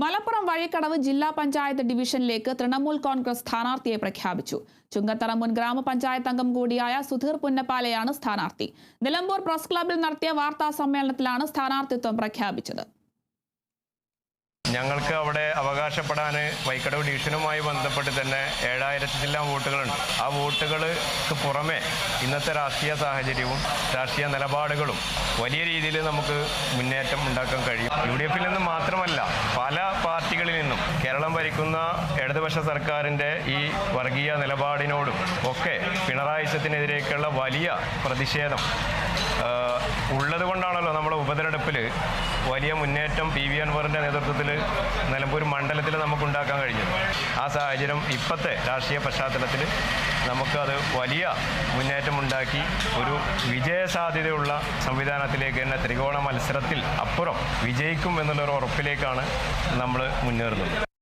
മലപ്പുറം വഴിക്കടവ് ജില്ലാ പഞ്ചായത്ത് ഡിവിഷനിലേക്ക് തൃണമൂൽ കോൺഗ്രസ് സ്ഥാനാർത്ഥിയെ പ്രഖ്യാപിച്ചു. ചുങ്കത്തറ മുൻ ഗ്രാമപഞ്ചായത്ത് അംഗം കൂടിയായ സുധീർ പുന്നപ്പാലയാണ് സ്ഥാനാർത്ഥി. നിലമ്പൂർ പ്രസ് ക്ലബിൽ നടത്തിയ വാർത്താ സമ്മേളനത്തിലാണ് സ്ഥാനാർത്ഥിത്വം പ്രഖ്യാപിച്ചത്. ഞങ്ങൾക്ക് അവിടെ അവകാശപ്പെടാൻ വൈക്കടവ് ഡിവിഷനുമായി ബന്ധപ്പെട്ട് തന്നെ ഏഴായിരത്തിലെല്ലാം വോട്ടുകളുണ്ട്. ആ വോട്ടുകൾക്ക് പുറമെ ഇന്നത്തെ രാഷ്ട്രീയ സാഹചര്യവും രാഷ്ട്രീയ നിലപാടുകളും വലിയ രീതിയിൽ നമുക്ക് മുന്നേറ്റം ഉണ്ടാക്കാൻ കഴിയും. യു ഡി എഫിൽ നിന്ന് മാത്രമല്ല കേരളം ഭരിക്കുന്ന ഇടതുപക്ഷ സർക്കാരിന്റെ ഈ വർഗീയ നിലപാടിനോടും ഒക്കെ പിണറായി സത്തിനെതിരേക്കുള്ള വലിയ പ്രതിഷേധം ഉള്ളതുകൊണ്ടാണല്ലോ ഉള്ളത് കൊണ്ടാണല്ലോ നമ്മുടെ ഉപതെരഞ്ഞെടുപ്പിൽ വലിയ മുന്നേറ്റം പി വി അൻവറിന്റെ നേതൃത്വത്തിൽ നിലമ്പൂർ മണ്ഡലത്തിൽ നമുക്കുണ്ടാക്കാൻ കഴിഞ്ഞു ആ സാഹചര്യം ഇപ്പോഴത്തെ രാഷ്ട്രീയ പശ്ചാത്തലത്തിൽ നമുക്കത് വലിയ മുന്നേറ്റം ഉണ്ടാക്കി ഒരു വിജയസാധ്യതയുള്ള സംവിധാനത്തിലേക്ക് തന്നെ ത്രികോണ മത്സരത്തിൽ അപ്പുറം വിജയിക്കും എന്നുള്ളൊരു ഉറപ്പിലേക്കാണ് നമ്മൾ മുന്നേറുന്നത്.